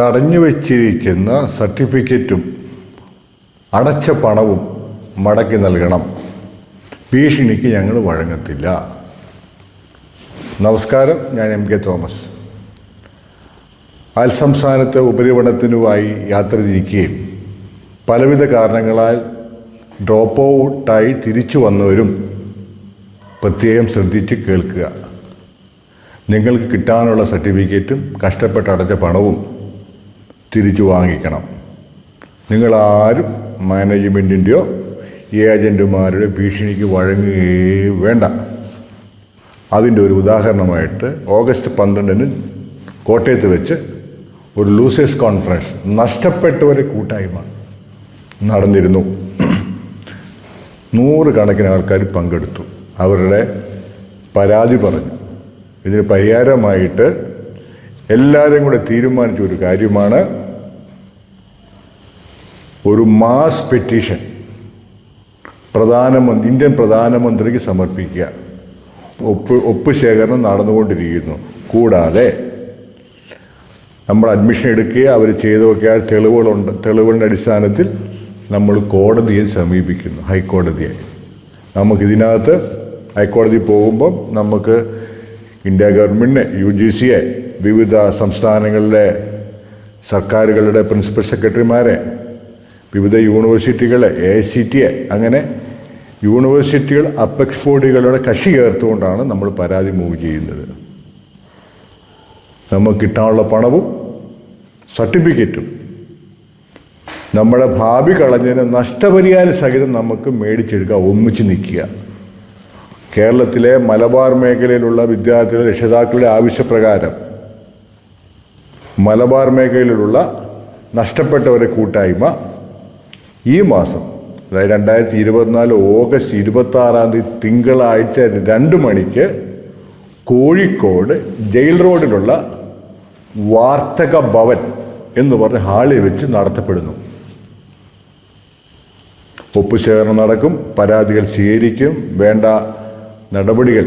തടഞ്ഞു വച്ചിരിക്കുന്ന സർട്ടിഫിക്കറ്റും അടച്ച പണവും മടക്കി നൽകണം. ഭീഷണിക്ക് ഞങ്ങൾ വഴങ്ങത്തില്ല. നമസ്കാരം ഞാൻ എം കെ തോമസ്. അൽസംസ്ഥാനത്തെ ഉപരിപണത്തിനുമായി യാത്ര തിരിക്കുകയും പലവിധ കാരണങ്ങളാൽ ഡ്രോപ്പ് ഔട്ടായി തിരിച്ചു വന്നവരും പ്രത്യേകം ശ്രദ്ധിച്ച് കേൾക്കുക. നിങ്ങൾക്ക് കിട്ടാനുള്ള സർട്ടിഫിക്കറ്റും കഷ്ടപ്പെട്ട് അടച്ച പണവും തിരിച്ചു വാങ്ങിക്കണം. നിങ്ങളാരും മാനേജ്മെന്റിന്റെയോ ഏജന്റുമാരുടെ ഭീഷണിക്ക് വഴങ്ങുകയേ വേണ്ട. അതിന്റെ ഒരു ഉദാഹരണമായിട്ട് ഓഗസ്റ്റ് പന്ത്രണ്ടിന് കോട്ടയത്ത് വെച്ച് ഒരു ലൂസേഴ്സ് കോൺഫറൻസ് നഷ്ടപ്പെട്ടവരെ കൂട്ടായ്മ നടന്നിരുന്നു. നൂറുകണക്കിന് ആൾക്കാർ പങ്കെടുത്തു. അവരുടെ പരാതി പറഞ്ഞു. ഇതിന് പരിഹാരമായിട്ട് എല്ലാവരും കൂടെ തീരുമാനിച്ച ഒരു കാര്യമാണ് ഒരു മാസ് പെറ്റീഷൻ പ്രധാനമന്ത്രി ഇന്ത്യൻ പ്രധാനമന്ത്രിക്ക് സമർപ്പിക്കുക. ഒപ്പ് ഒപ്പ് ശേഖരണം നടന്നുകൊണ്ടിരിക്കുന്നു. കൂടാതെ നമ്മൾ അഡ്മിഷൻ എടുക്കുക അവർ ചെയ്തൊക്കെ ആ തെളിവുകളുണ്ട് തെളിവുകളുടെ അടിസ്ഥാനത്തിൽ നമ്മൾ കോടതിയെ സമീപിക്കുന്നു ഹൈക്കോടതിയെ. നമുക്കിതിനകത്ത് ഹൈക്കോടതി പോകുമ്പം നമുക്ക് ഇന്ത്യ ഗവൺമെന്റിനെ യു ജി സിയെ വിവിധ സംസ്ഥാനങ്ങളിലെ സർക്കാരുകളുടെ പ്രിൻസിപ്പൽ സെക്രട്ടറിമാരെ വിവിധ യൂണിവേഴ്സിറ്റികളെ A I C T E അങ്ങനെ യൂണിവേഴ്സിറ്റികൾ അപ്പെക്സ് ബോഡികളുടെ കക്ഷി ചേർത്തുകൊണ്ടാണ് നമ്മൾ പരാതി മൂവ് ചെയ്യുന്നത്. നമുക്ക് കിട്ടാനുള്ള പണവും സർട്ടിഫിക്കറ്റും നമ്മുടെ ഭാവി കളഞ്ഞതിന് നഷ്ടപരിഹാര സഹിതം നമുക്ക് മേടിച്ചെടുക്കുക ഒന്നിച്ച് നിൽക്കുക. കേരളത്തിലെ മലബാർ മേഖലയിലുള്ള വിദ്യാർത്ഥികളുടെ രക്ഷിതാക്കളുടെ ആവശ്യപ്രകാരം മലബാർ മേഖലയിലുള്ള നഷ്ടപ്പെട്ടവരെ കൂട്ടായ്മ ഈ മാസം അതായത് രണ്ടായിരത്തി ഇരുപത്തിനാല് ഓഗസ്റ്റ് ഇരുപത്തി ആറാം തീയതി തിങ്കളാഴ്ച രണ്ട് മണിക്ക് കോഴിക്കോട് ജയിൽ റോഡിലുള്ള വാർത്തക ഭവൻ എന്ന് പറഞ്ഞ ഹാളിൽ വെച്ച് നടത്തപ്പെടുന്നു. ഒപ്പുശേഖരണം നടക്കും പരാതികൾ സ്വീകരിക്കും വേണ്ട നടപടികൾ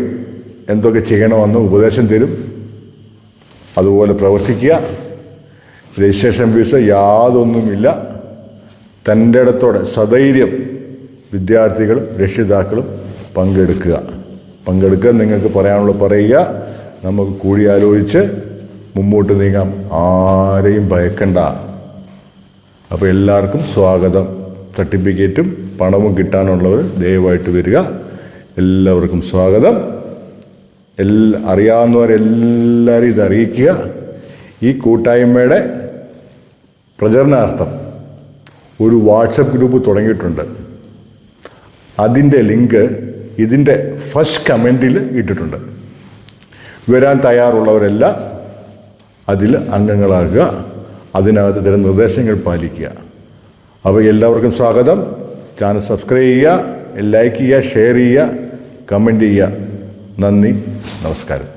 എന്തൊക്കെ ചെയ്യണമെന്ന് ഉപദേശം തരും. അതുപോലെ പ്രവർത്തിക്കുക. രജിസ്ട്രേഷൻ ഫീസ് യാതൊന്നുമില്ല. തന്റെ ഇടത്തോടെ സധൈര്യം വിദ്യാർത്ഥികളും രക്ഷിതാക്കളും പങ്കെടുക്കുക. പങ്കെടുക്കുക നിങ്ങൾക്ക് പറയാനുള്ള പറയുക. നമുക്ക് കൂടിയാലോചിച്ച് മുമ്പോട്ട് നീങ്ങാം. ആരെയും ഭയക്കണ്ട. അപ്പോൾ എല്ലാവർക്കും സ്വാഗതം. സർട്ടിഫിക്കറ്റും പണവും കിട്ടാനുള്ളവർ ദയവായിട്ട് വരിക. എല്ലാവർക്കും സ്വാഗതം. എല്ലാ അറിയാവുന്നവരെല്ലാവരും ഇത് അറിയിക്കുക ഈ കൂട്ടായ്മയുടെ പ്രചരണാർത്ഥം ഒരു വാട്സപ്പ് ഗ്രൂപ്പ് തുടങ്ങിയിട്ടുണ്ട്. അതിന്റെ ലിങ്ക് ഇതിന്റെ ഫസ്റ്റ് കമന്റിൽ ഇട്ടിട്ടുണ്ട്. വരാൻ തയ്യാറുള്ളവരെല്ലാം അതിൽ അംഗങ്ങളാകുക. അതിനകത്ത് തരുന്ന നിർദ്ദേശങ്ങൾ പാലിക്കുക. അപ്പോൾ എല്ലാവർക്കും സ്വാഗതം. ചാനൽ സബ്സ്ക്രൈബ് ചെയ്യുക ലൈക്ക് ചെയ്യുക ഷെയർ ചെയ്യുക കമന്റ് ചെയ്യുക. നന്ദി. നമസ്കാരം